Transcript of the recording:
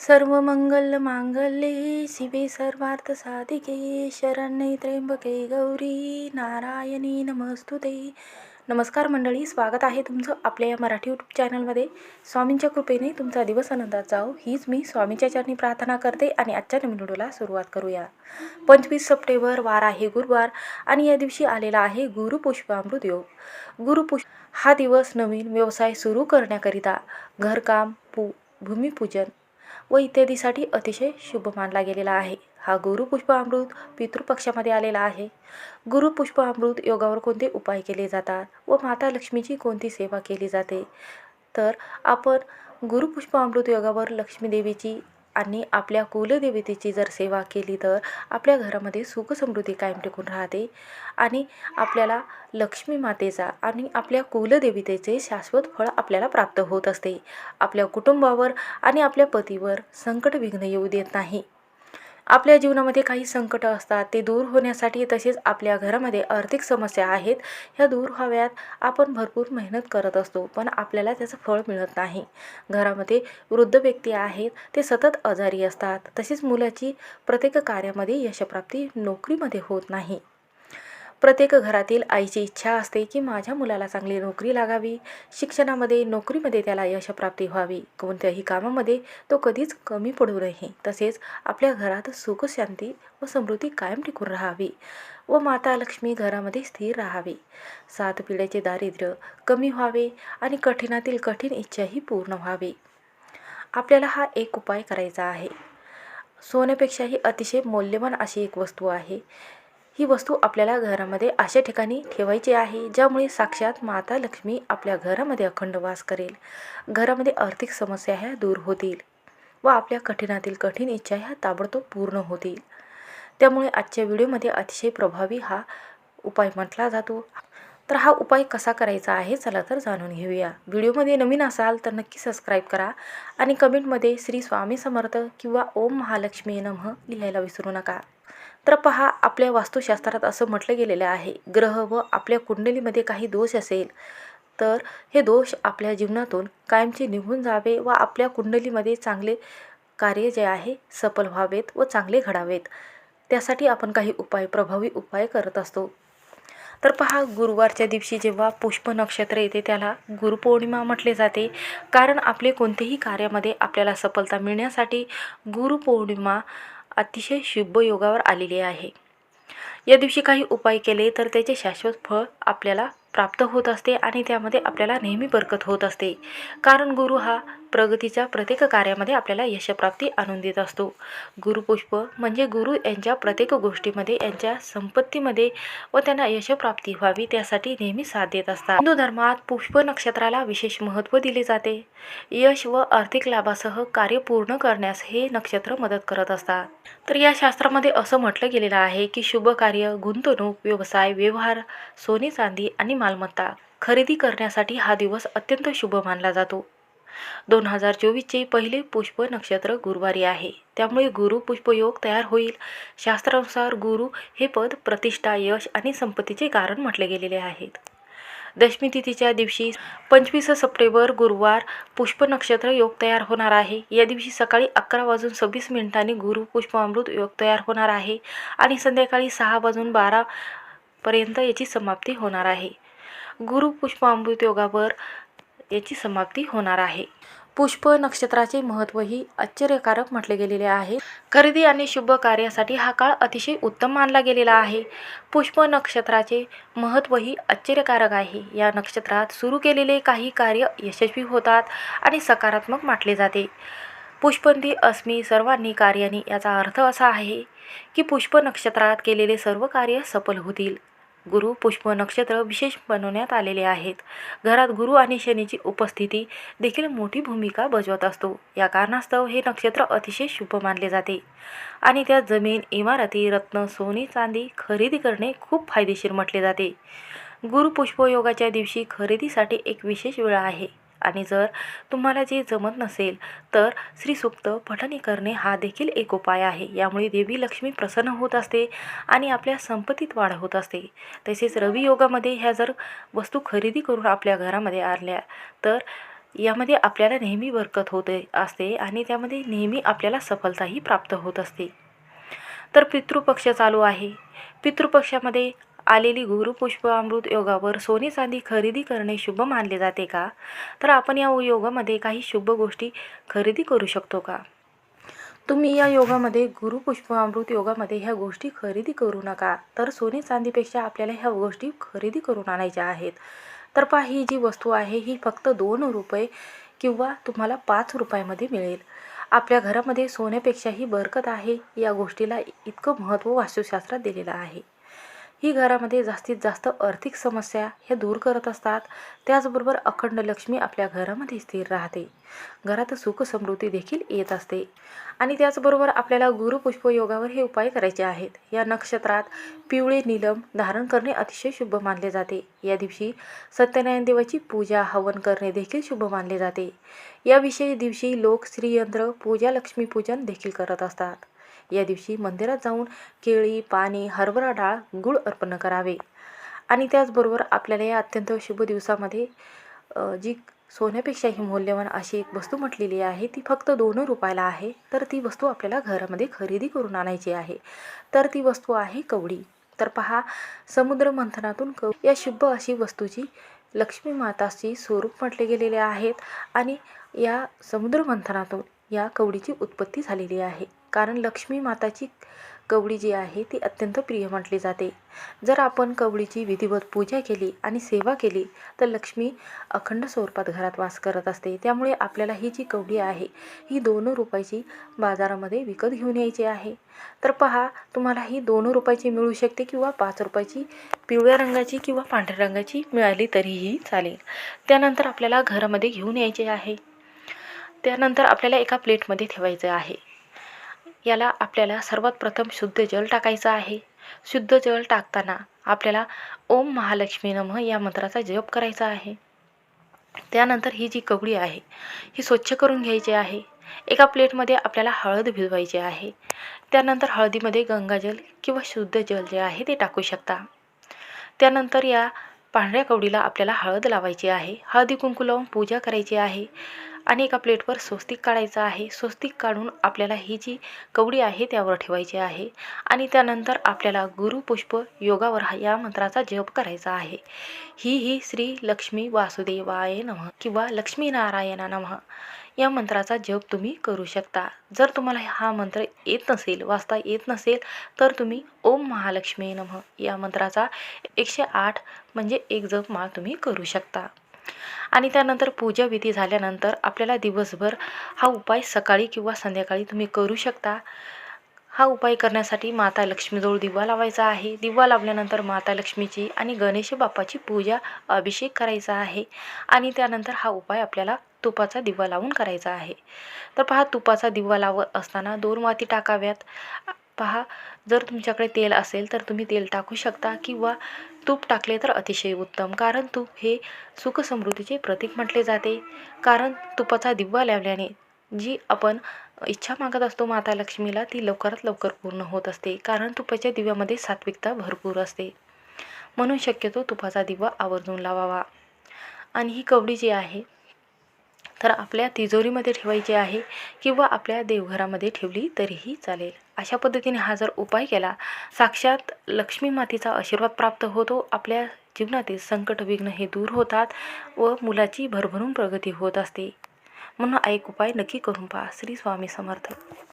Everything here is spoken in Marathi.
सर्व मंगल मांगल्ये शिवे सर्वार्थसाधिके शरण्ये त्र्यंबके गौरी नारायणी नमस्तुते. नमस्कार मंडळी स्वागत आहे तुमचं आपल्या या मराठी यूट्यूब चॅनलमध्ये. स्वामींच्या कृपेने तुमचा दिवस आनंदात जाओ हीच मी स्वामीच्या चरणी प्रार्थना करते आणि आजच्या नवीन व्हिडिओला सुरुवात करूया. पंचवीस सप्टेंबर वार आहे गुरुवार आणि या दिवशी आलेला आहे गुरुपुष्पामृत योग. गुरुपुष्प हा दिवस नवीन व्यवसाय सुरू करण्याकरिता घरकाम पू भूमिपूजन व इत्यादीसाठी अतिशय शुभ मानला गेलेला आहे. हा गुरुपुष्प अमृत पितृपक्षामध्ये आलेला आहे. गुरुपुष्प अमृत योगावर कोणते उपाय केले जातात व माता लक्ष्मीची कोणती सेवा केली जाते? तर आपण गुरुपुष्प अमृत योगावर लक्ष्मीदेवीची आणि आपल्या कुलदेवतेची जर सेवा केली तर आपल्या घरामध्ये सुख समृद्धी कायम टिकून राहते. आणि आपल्याला लक्ष्मी मातेचा आणि आपल्या कुलदेवतेचे शाश्वत फळ आपल्याला प्राप्त होत असते. आपल्या कुटुंबावर आणि आपल्या पतीवर संकट विघ्न येऊ देत नाही. आपल्या जीवनामध्ये काही संकट असतात ते दूर होण्यासाठी तसेच आपल्या घरामध्ये आर्थिक समस्या आहेत ह्या दूर व्हाव्यात. आपण भरपूर मेहनत करत असतो पण आपल्याला त्याचं फळ मिळत नाही. घरामध्ये वृद्ध व्यक्ती आहेत ते सतत आजारी असतात. तसेच मुलाची प्रत्येक कार्यामध्ये यशप्राप्ती नोकरीमध्ये होत नाही. प्रत्येक घरातील आईची इच्छा असते की माझ्या मुलाला चांगली नोकरी लागावी. शिक्षणामध्ये नोकरीमध्ये त्याला यशप्राप्ती व्हावी. कोणत्याही कामामध्ये तो कधीच कमी पडू नये. तसेच आपल्या घरात सुख शांती व समृद्धी कायम टिकून राहावी व माता लक्ष्मी घरामध्ये स्थिर राहावी. सात पिढ्याचे दारिद्र्य कमी व्हावे आणि कठीणातील कठीण इच्छाही पूर्ण व्हावी. आपल्याला हा एक उपाय करायचा आहे. सोन्यापेक्षाही अतिशय मौल्यवान अशी एक वस्तू आहे. ही वस्तू आपल्याला घरामध्ये अशा ठिकाणी ठेवायची आहे ज्यामुळे साक्षात माता लक्ष्मी आपल्या घरामध्ये अखंड वास करेल. घरामध्ये आर्थिक समस्या ह्या दूर होतील व आपल्या कठीणातील कठीण इच्छा ह्या ताबडतोब पूर्ण होतील. त्यामुळे आजच्या व्हिडिओमध्ये अतिशय प्रभावी हा उपाय म्हटला जातो. तर हा उपाय कसा करायचा आहे चला तर जाणून घेऊया. व्हिडिओमध्ये नवीन असाल तर नक्की सबस्क्राईब करा आणि कमेंटमध्ये श्री स्वामी समर्थ किंवा ओम महालक्ष्मी नमः लिहायला विसरू नका. तर पहा आपल्या वास्तुशास्त्रात असं म्हटलं गेलेलं आहे ग्रह व आपल्या कुंडलीमध्ये काही दोष असेल तर हे दोष आपल्या जीवनातून कायमचे निघून जावे व आपल्या कुंडलीमध्ये चांगले कार्य जे आहे सफल व्हावेत व चांगले घडावेत. त्यासाठी आपण काही उपाय प्रभावी उपाय करत असतो. तर पहा गुरुवारच्या दिवशी जेव्हा पुष्प नक्षत्र येते त्याला गुरुपौर्णिमा म्हटले जाते. कारण आपले कोणतेही कार्यामध्ये आपल्याला सफलता मिळण्यासाठी गुरुपौर्णिमा अतिशय शुभ योगावर आलेली आहे. या दिवशी काही उपाय केले तर त्याचे शाश्वत फळ आपल्याला प्राप्त होत असते आणि त्यामध्ये आपल्याला नेहमी बरकत होत असते. कारण गुरु हा प्रगतीच्या प्रत्येक कार्यामध्ये आपल्याला यशप्राप्ती आणून देत असतो. गुरुपुष्प म्हणजे गुरु यांच्या प्रत्येक गोष्टीमध्ये यांच्या संपत्तीमध्ये व त्यांना यशप्राप्ती व्हावी त्यासाठी नेहमी साथ देत असतात. हिंदू धर्मात पुष्प नक्षत्राला विशेष महत्त्व दिले जाते. यश व आर्थिक लाभासह कार्य पूर्ण करण्यास हे नक्षत्र मदत करत असतात. तर या शास्त्रामध्ये असं म्हटलं गेलेलं आहे की शुभ कार्य गुंतवणूक व्यवसाय व्यवहार सोने चांदी आणि मालमत्ता खरेदी करण्यासाठी हा दिवस अत्यंत शुभ मानला जातो. दोन हजार चोवीसचे पहिले पुष्प नक्षत्र गुरुवारी आहे. त्यामुळे गुरु पुष्पयोग तयार होईल. शास्त्रानुसार गुरु हे पद प्रतिष्ठा यश आणि संपत्तीचे कारण म्हटले गेलेले आहेत. दशमी तिथीच्या दिवशी पंचवीस सप्टेंबर गुरुवार पुष्प नक्षत्र योग तयार होणार आहे. या दिवशी सकाळी अकरा वाजून सव्वीस मिनिटांनी गुरु पुष्पामृत योग तयार होणार आहे आणि संध्याकाळी सहा वाजून बारा पर्यंत याची समाप्ती होणार आहे. गुरु पुष्प अमृत योगावर याची समाप्ती होणार आहे. पुष्प नक्षत्राचे महत्त्वही आश्चर्यकारक म्हटले गेलेले आहे. खरेदी आणि शुभ कार्यासाठी हा काळ अतिशय उत्तम मानला गेलेला आहे. पुष्प नक्षत्राचे महत्त्वही आश्चर्यकारक आहे. या नक्षत्रात सुरू केलेले काही कार्य यशस्वी होतात आणि सकारात्मक मानले जाते. पुष्पंती अस्मी सर्वांनी कार्यानी याचा अर्थ असा आहे की पुष्प नक्षत्रात केलेले सर्व कार्य सफल होतील. गुरु पुष्प नक्षत्र विशेष बनवण्यात आलेले आहेत. घरात गुरु आणि शनीची उपस्थिती देखील मोठी भूमिका बजावत असतो. या कारणास्तव हे नक्षत्र अतिशय शुभ मानले जाते. आणि त्या जमीन इमारती रत्न सोने चांदी खरेदी करणे खूप फायदेशीर म्हटले जाते. गुरुपुष्पयोगाच्या दिवशी खरेदीसाठी एक विशेष वेळ आहे. आणि जर तुम्हाला जे जमत नसेल तर श्रीसूक्त पठणी करणे हा देखील एक उपाय आहे. यामुळे देवी लक्ष्मी प्रसन्न होत असते आणि आपल्या संपत्तीत वाढ होत असते. तसेच रवी योगामध्ये ह्या जर वस्तू खरेदी करून आपल्या घरामध्ये आणल्या तर यामध्ये आपल्याला नेहमी बरकत होते असते आणि त्यामध्ये नेहमी आपल्याला सफलताही प्राप्त होत असते. तर पितृपक्ष चालू आहे. पितृपक्षामध्ये आलेली गुरुपुष्प अमृत योगावर सोने चांदी खरेदी करणे शुभ मानले जाते का? तर आपण या योगामध्ये काही शुभ गोष्टी खरेदी करू शकतो का? तुम्ही या योगामध्ये गुरुपुष्प अमृत योगामध्ये ह्या गोष्टी खरेदी करू नका. तर सोने चांदीपेक्षा आपल्याला ह्या गोष्टी खरेदी करून आणायच्या आहेत. तर पहा ही जी वस्तू आहे ही फक्त दोन रुपये किंवा तुम्हाला पाच रुपयामध्ये मिळेल. आपल्या घरामध्ये सोन्यापेक्षाही बरकत आहे या गोष्टीला इतकं महत्त्व वास्तुशास्त्रात दिलेलं आहे. ही घरामध्ये जास्तीत जास्त आर्थिक समस्या ह्या दूर करत असतात. त्याचबरोबर अखंड लक्ष्मी आपल्या घरामध्ये स्थिर राहते. घरात सुख समृद्धी देखील येत असते. आणि त्याचबरोबर आपल्याला गुरुपुष्प योगावर हे उपाय करायचे आहेत. या नक्षत्रात पिवळे नीलम धारण करणे अतिशय शुभ मानले जाते. या दिवशी सत्यनारायण देवाची पूजा हवन करणे देखील शुभ मानले जाते. या विशेष दिवशी लोक श्रीयंत्र पूजा लक्ष्मीपूजन देखील करत असतात. या दिवशी मंदिरात जाऊन केळी पाणी हरभरा डाळ गुळ अर्पण करावे. आणि त्याचबरोबर आपल्याला या अत्यंत शुभ दिवसामध्ये जी सोन्यापेक्षाही मौल्यवान अशी एक वस्तू म्हटलेली आहे ती फक्त दोन रुपयाला आहे तर ती वस्तू आपल्याला घरामध्ये खरेदी करून आणायची आहे. तर ती वस्तू आहे कवडी. तर पहा समुद्र मंथनातून कव या शुभ अशी वस्तूची लक्ष्मी माताची स्वरूप म्हटले गेलेले आहेत. आणि या समुद्र मंथनातून या कवडीची उत्पत्ती झालेली आहे. कारण लक्ष्मी माताची कवडी जी आहे ती अत्यंत प्रिय म्हटली जाते. जर आपण कवडीची विधिवत पूजा केली आणि सेवा केली तर लक्ष्मी अखंड स्वरूपात घरात वास करत असते. त्यामुळे आपल्याला ही जी कवडी आहे ही दोन रुपयाची बाजारामध्ये विकत घेऊन यायची आहे. तर पहा तुम्हाला ही दोन रुपयाची मिळू शकते किंवा पाच रुपयाची पिवळ्या रंगाची किंवा पांढऱ्या रंगाची मिळाली तरीही चालेल. त्यानंतर आपल्याला घरामध्ये घेऊन यायचे आहे. त्यानंतर आपल्याला एका प्लेटमध्ये ठेवायचं आहे. याला आपल्याला सर्वात प्रथम शुद्ध जल टाकायचं आहे. शुद्ध जल टाकताना आपल्याला ओम महालक्ष्मी नमः या मंत्राचा जप करायचा आहे. त्यानंतर ही जी कवडी आहे ही स्वच्छ करून घ्यायची आहे. एका प्लेटमध्ये आपल्याला हळद भिजवायची आहे. त्यानंतर हळदीमध्ये गंगाजल किंवा शुद्ध जल जे आहे ते टाकू शकता. त्यानंतर या पांढऱ्या कवडीला आपल्याला हळद लावायची आहे. हळदी कुंकू लावून पूजा करायची आहे. आणि एका प्लेटवर स्वस्तिक काढायचं आहे. स्वस्तिक काढून आपल्याला ही जी कवडी आहे त्यावर ठेवायची आहे आणि त्यानंतर आपल्याला गुरुपुष्प योगावर हा- या मंत्राचा जप करायचा आहे. ही ही श्री लक्ष्मी वासुदेवाय नमः किंवा लक्ष्मीनारायणा नमः या मंत्राचा जप तुम्ही करू शकता. जर तुम्हाला हा मंत्र येत नसेल वाचता येत नसेल तर तुम्ही ओम महालक्ष्मी नमः या मंत्राचा एकशे आठ म्हणजे एक जप माळ तुम्ही करू शकता. आणि त्यानंतर पूजा विधी झाल्यानंतर आपल्याला दिवसभर हा उपाय सकाळी किंवा संध्याकाळी तुम्ही करू शकता. हा उपाय करण्यासाठी माता लक्ष्मीजवळ दिवा लावायचा आहे. दिवा लावल्यानंतर माता लक्ष्मीची आणि गणेश बाप्पाची पूजा अभिषेक करायचा आहे. आणि त्यानंतर हा उपाय आपल्याला तुपाचा दिवा लावून करायचा आहे. तर पहा तुपाचा दिवा लावत असताना दोन माती टाकाव्यात. पहा जर तुमच्याकडे तेल असेल तर तुम्ही तेल टाकू शकता किंवा तूप टाकले तर अतिशय उत्तम कारण तूप हे सुखसमृद्धीचे प्रतीक म्हटले जाते. कारण तुपाचा दिवा लावल्याने जी आपण इच्छा मागत असतो माता लक्ष्मीला ती लवकरात लवकर पूर्ण होत असते कारण तुपाच्या दिव्यामध्ये सात्विकता भरपूर असते. म्हणून शक्यतो तुपाचा दिवा आवर्जून लावावा. आणि ही कवडी जी आहे तर आपल्या तिजोरीमध्ये ठेवायची आहे किंवा आपल्या देवघरामध्ये ठेवली तरीही चालेल. अशा पद्धतीने हा जर उपाय केला साक्षात लक्ष्मी मातेचा आशीर्वाद प्राप्त होतो आपल्या जीवनातील संकट विघ्न हे दूर होतात व मुलाची भरभरून प्रगती होत असते. म्हणून हा एक उपाय नक्की करून पहा. श्री स्वामी समर्थ.